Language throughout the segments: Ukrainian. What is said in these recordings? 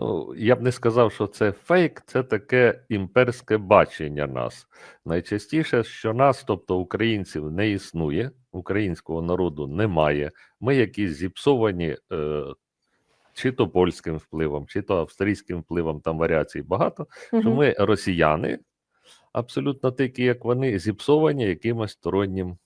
Ну, я б не сказав, що це фейк, це таке імперське бачення нас. Найчастіше, що нас, тобто українців, не існує, українського народу немає. Ми якісь зіпсовані е, чи то польським впливом, чи то австрійським впливом, там варіацій багато, що ми росіяни, абсолютно такі, як вони, зіпсовані якимось стороннім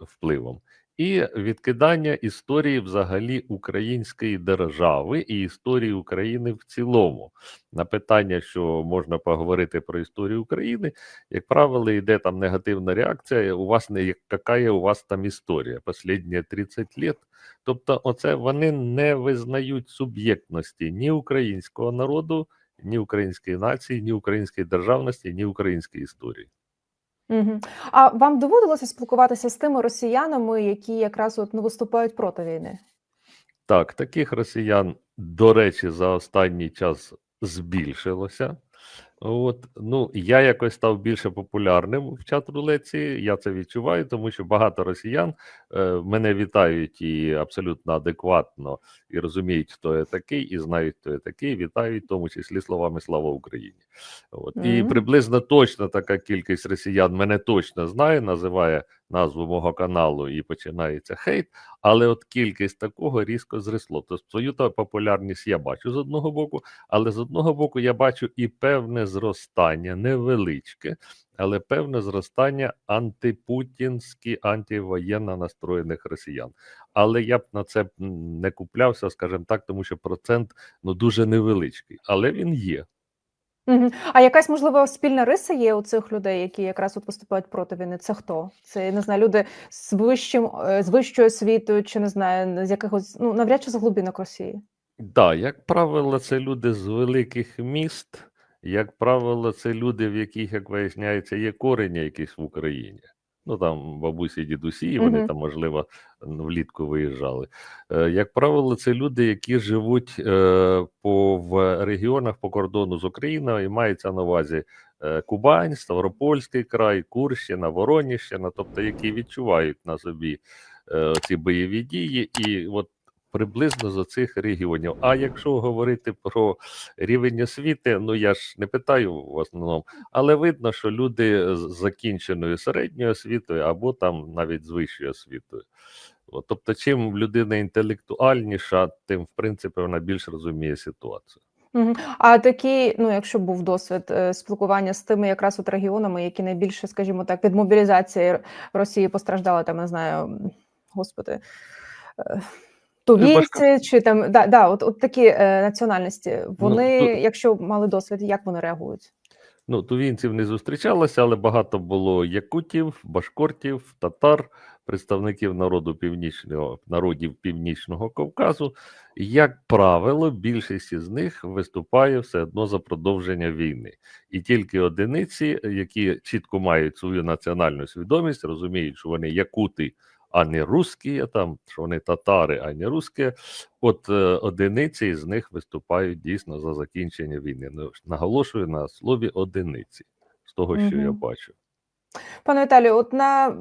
впливом. І відкидання історії взагалі української держави і історії України в цілому. На питання, що можна поговорити про історію України, як правило, йде там негативна реакція. У вас не яка у вас там історія останні 30 лет. Тобто, оце вони не визнають суб'єктності ні українського народу, ні української нації, ні української державності, ні української історії. Мгм. А вам доводилося спілкуватися з тими росіянами, які якраз от не виступають проти війни? Так, таких росіян, до речі, за останній час збільшилося. От, ну, я якось став більше популярним в чат рулеці. Я це відчуваю, тому що багато росіян е, мене вітають і абсолютно адекватно і розуміють, хто я такий, і знають, хто я такий. Вітають, в тому числі словами Слава Україні. От. І приблизно точно така кількість росіян мене точно знає, називає назву мого каналу і починається хейт. Але от кількість такого різко зросло. Тобто свою та популярність я бачу з одного боку, але з одного боку я бачу і певне зростання, невеличке, але певне зростання антипутінські, антивоєнно настроєних росіян. Але я б на це не куплявся, скажімо так, тому що процент ну дуже невеличкий, але він є. Мгм. А якась можливо спільна риса є у цих людей, які якраз от виступають проти війни? Це хто? Це не знаю, люди з вищим е, з вищою освітою, чи не знаю, з якихось ну навряд чи з глибинок Росії. Так, як правило, це люди з великих міст. Як правило, це люди, в яких, як виясняється, є корені якісь в Україні. Ну там бабусі, дідусі, вони Мгм. там, можливо, влітку виїжджали. Е, Як правило, це люди, які живуть е, по в регіонах по кордону з Україною, і мається на увазі е, Кубань, Ставропольський край, Курщина, Вороніщина, тобто які відчувають на собі е, ці бойові дії, і от приблизно з цих регіонів. А якщо говорити про рівень освіти, ну я ж не питаю в основному, але видно, що люди з закінченою середньою освітою або там навіть з вищою освітою. От, тобто, чим людина інтелектуальніша, тим в принципі вона більш розуміє ситуацію. А такі, ну якщо був досвід е, спілкування з тими якраз от регіонами, які найбільше, скажімо так, від мобілізації Росії постраждали, там не знаю, господи. Е, чи там да, да, от, от такі е, національності. Вони, ту- якщо мали досвід, як вони реагують? Ну, тувінців не зустрічалося, але багато було якутів, башкортів, татар, представників народу північного народів Північного Кавказу. Як правило, більшість із них виступає все одно за продовження війни, і тільки одиниці, які чітко мають свою національну свідомість, розуміють, що вони якути, а не русські, там що вони татари, а не русські. От е, одиниці з них виступають дійсно за закінчення війни. Ну, наголошую на слові одиниці з того, що я бачу. Пане Віталію, от на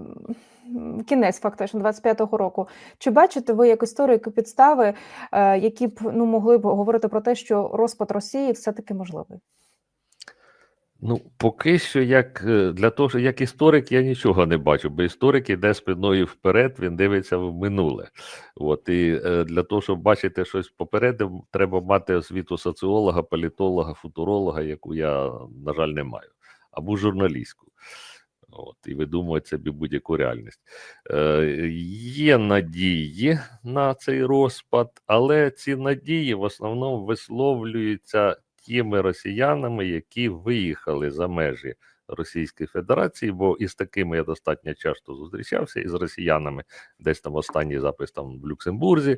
кінець фактично 25-го року, чи бачите ви як історик підстави, е, які б ну могли б говорити про те, що розпад Росії все-таки можливий? Ну, поки що, як е, для того, що як історик, я нічого не бачу, бо історик іде спиною вперед, він дивиться в минуле. От і е, для того, щоб бачити щось попереду, треба мати освіту соціолога, політолога, футуролога, яку я, на жаль, не маю, або журналістську. От, і видумують собі будь-яку реальність. Е, є надії на цей розпад, але ці надії в основному висловлюються тими росіянами, які виїхали за межі Російської Федерації, бо із такими я достатньо часто зустрічався із росіянами, десь там останній запис там в Люксембурзі,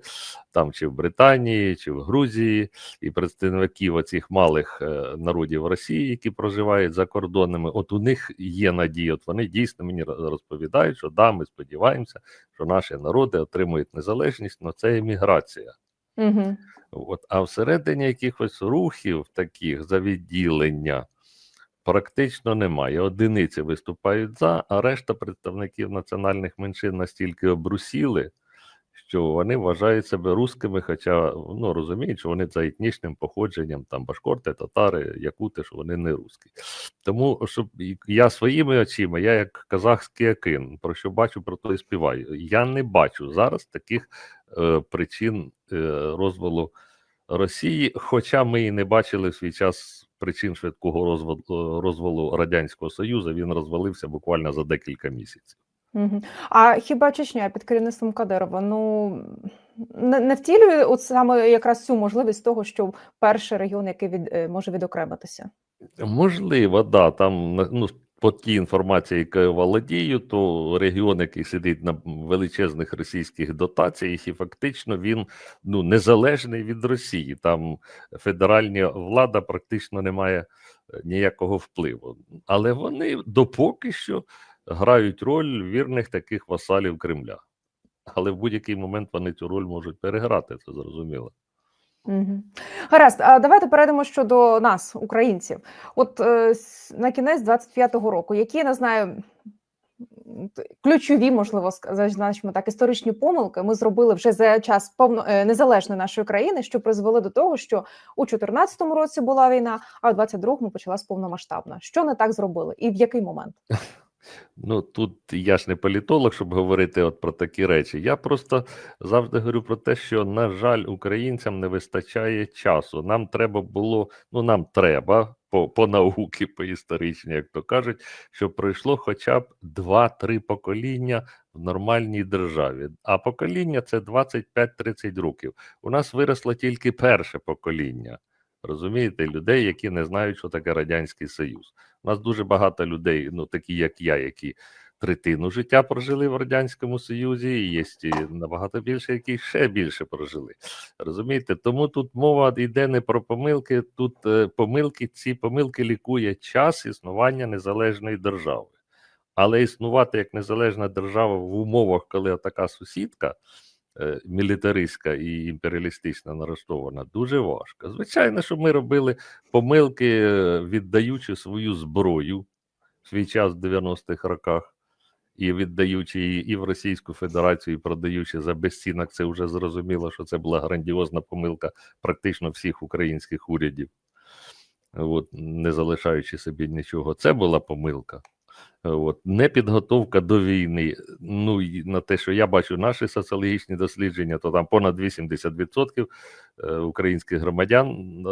там чи в Британії, чи в Грузії, і представників оцих малих е, народів Росії, які проживають за кордонами. От у них є надія. От вони дійсно мені розповідають, що да, ми сподіваємося, що наші народи отримують незалежність, але це еміграція. Угу. От, а всередині якихось рухів таких за відділення практично немає. Одиниці виступають за, а решта представників національних меншин настільки обрусіли, що вони вважають себе русскими, хоча ну, розуміють, що вони за етнічним походженням, там башкорти, татари, якути, що вони не русські. Тому щоб я своїми очима, я як казахський акин, про що бачу, про то і співаю. Я не бачу зараз таких причин е, розвалу Росії, хоча ми і не бачили в свій час причин швидкого розвалу, розвалу Радянського Союзу, він розвалився буквально за декілька місяців. А хіба Чечня під керівництвом Кадирова ну не, не втілює от саме якраз цю можливість того, що перший регіон, який від, е, може відокремитися? Можливо, да. Там ну, по тій інформації, якою володію, то регіон, який сидить на величезних російських дотаціях, і фактично він ну, незалежний від Росії. Там федеральна влада практично не має е, ніякого впливу. Але вони допоки що грають роль вірних таких васалів Кремля. Але в будь-який момент вони цю роль можуть переграти, це зрозуміло. Угу. Гаразд, а давайте перейдемо щодо нас, українців. От е, на кінець 25-го року, які я не знаю. Ключові, можливо, зазначимо так, історичні помилки ми зробили вже за час повно е, незалежної нашої країни, що призвели до того, що у 2014 році була війна, а у 22-му почалась повномасштабна. Що не так зробили, і в який момент? Ну тут я ж не політолог, щоб говорити от про такі речі. Я просто завжди говорю про те, що, на жаль, українцям не вистачає часу. Нам треба було, ну нам треба по, по науки, по історичній, як то кажуть, щоб пройшло хоча б 2-3 покоління в нормальній державі. А покоління це 25-30 років. У нас виросло тільки перше покоління. Розумієте, людей, які не знають, що таке Радянський Союз. У нас дуже багато людей, ну такі як я, які третину життя прожили в Радянському Союзі, і є набагато більше, які ще більше прожили. Розумієте, тому тут мова йде не про помилки. Тут е, помилки, ці помилки лікує час існування незалежної держави. Але існувати як незалежна держава в умовах, коли така сусідка мілітаристська і імперіалістична налаштована, дуже важко. Звичайно, що ми робили помилки, е, віддаючи свою зброю в свій час в 90-х роках, і віддаючи її і в Російську Федерацію, і продаючи за безцінок, це вже зрозуміло, що це була грандіозна помилка практично всіх українських урядів, от, не залишаючи собі нічого. Це була помилка. От. Непідготовка до війни. Ну, і на те, що я бачу наші соціологічні дослідження, то там понад 80% е, українських громадян е,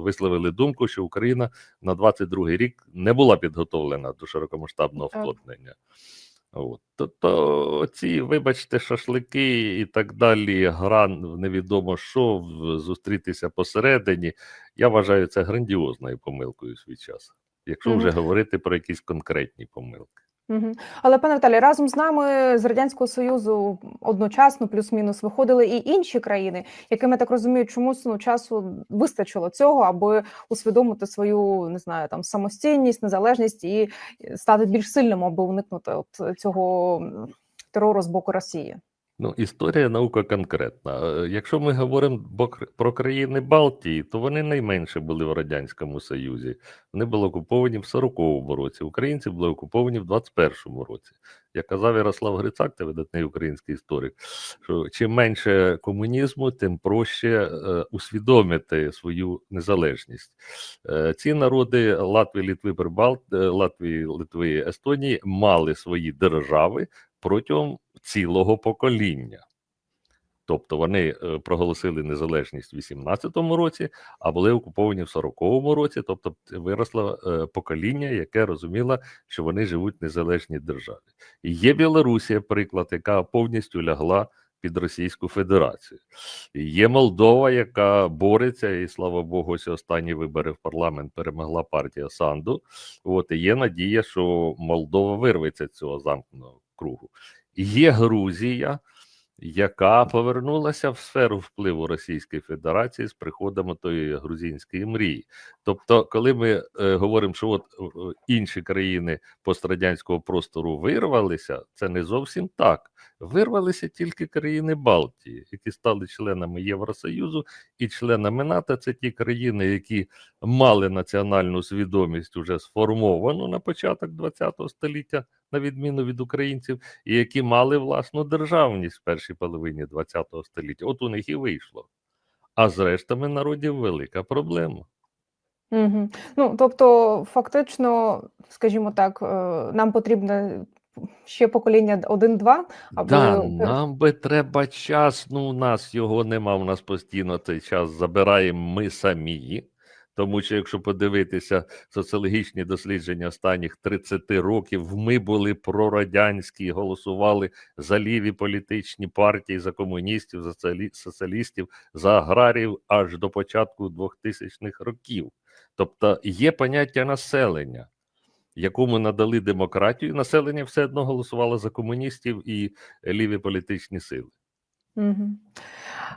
висловили думку, що Україна на 22 рік не була підготовлена до широкомасштабного вторгнення. От. Тобто ці, вибачте, шашлики і так далі, гра в невідомо що, зустрітися посередині. Я вважаю це грандіозною помилкою в свій час. Якщо вже говорити про якісь конкретні помилки. Угу. Але пане Віталій, разом з нами з радянського союзу одночасно, плюс-мінус, виходили і інші країни, яким я так розумію, чомусь ну часу вистачило цього, аби усвідомити свою не знаю там самостійність, незалежність і стати більш сильним, аби уникнути от цього терору з боку Росії. Ну, історія наука конкретна. Е, Якщо ми говоримо про країни Балтії, то вони найменше були в Радянському Союзі. Вони були окуповані в 40-му році. Українці були окуповані в 21-му році. Як казав Ярослав Грицак, це видатний український історик, що чим менше комунізму, тим проще е, усвідомити свою незалежність. Е, ці народи Латвії, Литви, Прибалт, Латвії, Литви, Естонії мали свої держави протягом цілого покоління. Тобто вони е, проголосили незалежність в 18-му році, а були окуповані в 40-му році. Тобто виросло е, покоління, яке розуміло, що вони живуть в незалежній державі. І є Білорусія, приклад, яка повністю лягла під Російську Федерацію. І є Молдова, яка бореться, і слава Богу, ось останні вибори в парламент перемогла партія Санду. От і є надія, що Молдова вирветься цього замкненого кругу. Є Грузія, яка повернулася в сферу впливу Російської Федерації з приходом тої грузинської мрії. Тобто, коли ми е, говоримо, що от е, інші країни пострадянського простору вирвалися, це не зовсім так. Вирвалися тільки країни Балтії, які стали членами Євросоюзу і членами НАТО. Це ті країни, які мали національну свідомість уже сформовану на початок ХХ століття, на відміну від українців, і які мали власну державність в першій половині ХХ століття. От у них і вийшло. А з рештами народів велика проблема. Угу. Ну, тобто, фактично, скажімо так, е, нам потрібне ще покоління 1-2, аби Да, нам би треба час. Ну, у нас його нема. У нас постійно цей час забираємо ми самі. Тому що, якщо подивитися соціологічні дослідження останніх 30 років, ми були прорадянські, голосували за ліві політичні партії, за комуністів, за соціалістів, за аграрів аж до початку 2000-х років. Тобто є поняття населення, якому надали демократію, населення все одно голосувало за комуністів і ліві політичні сили. Угу.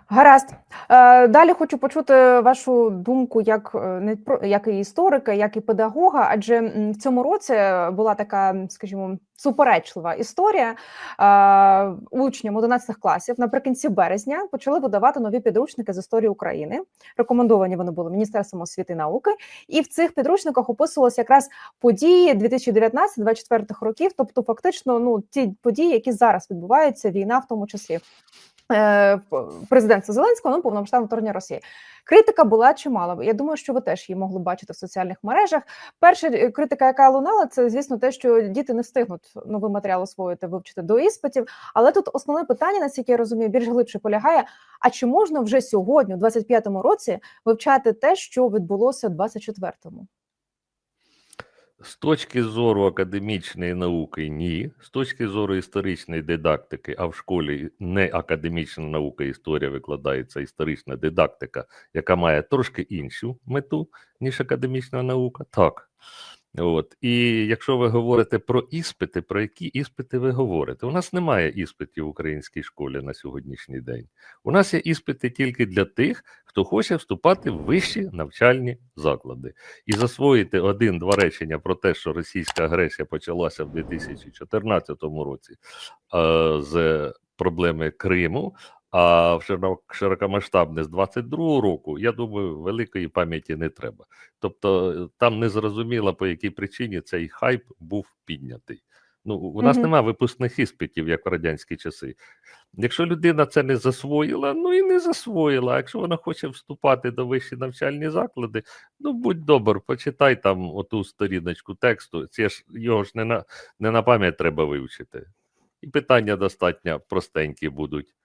Гаразд. Е, Далі хочу почути вашу думку як е, не про як і історика, як і педагога. Адже в цьому році була така, скажімо, суперечлива історія. Е, Учням 11 класів наприкінці березня почали видавати нові підручники з історії України. Рекомендовані вони були Міністерством освіти і науки, і в цих підручниках описувалися якраз події 2019-2024 років, тобто фактично, ну ті події, які зараз відбуваються, війна в тому числі. Е, Президентства Зеленського, ну повномасштабне вторгнення Росії. Критика була чимала. Я думаю, що ви теж її могли бачити в соціальних мережах. Перша е, критика, яка лунала, це звісно те, що діти не встигнуть новий матеріал освоїти, вивчити до іспитів. Але тут основне питання, наскільки я розумію, більш глибше полягає: а чи можна вже сьогодні, у 25-му році, вивчати те, що відбулося в 24-му? З точки зору академічної науки, ні. З точки зору історичної дидактики, а в школі не академічна наука, історія викладається історична дидактика, яка має трошки іншу мету, ніж академічна наука. Так. От. І якщо ви говорите про іспити, про які іспити ви говорите? У нас немає іспитів в українській школі на сьогоднішній день. У нас є іспити тільки для тих, хто хоче вступати в вищі навчальні заклади і засвоїти один-два речення про те, що російська агресія почалася в 2014 році е, з проблеми Криму. А широкомасштабне з 22-го року, я думаю, великої пам'яті не треба. Тобто е, там не зрозуміло, по якій причині цей хайп був піднятий. Ну, у нас Мгм. немає випускних іспитів, як в радянські часи. Якщо людина це не засвоїла, ну і не засвоїла. А якщо вона хоче вступати до вищі навчальні заклади, ну будь добр, почитай там оту сторіночку тексту. Це ж його ж не на, не на пам'ять треба вивчити. І питання достатньо простенькі будуть.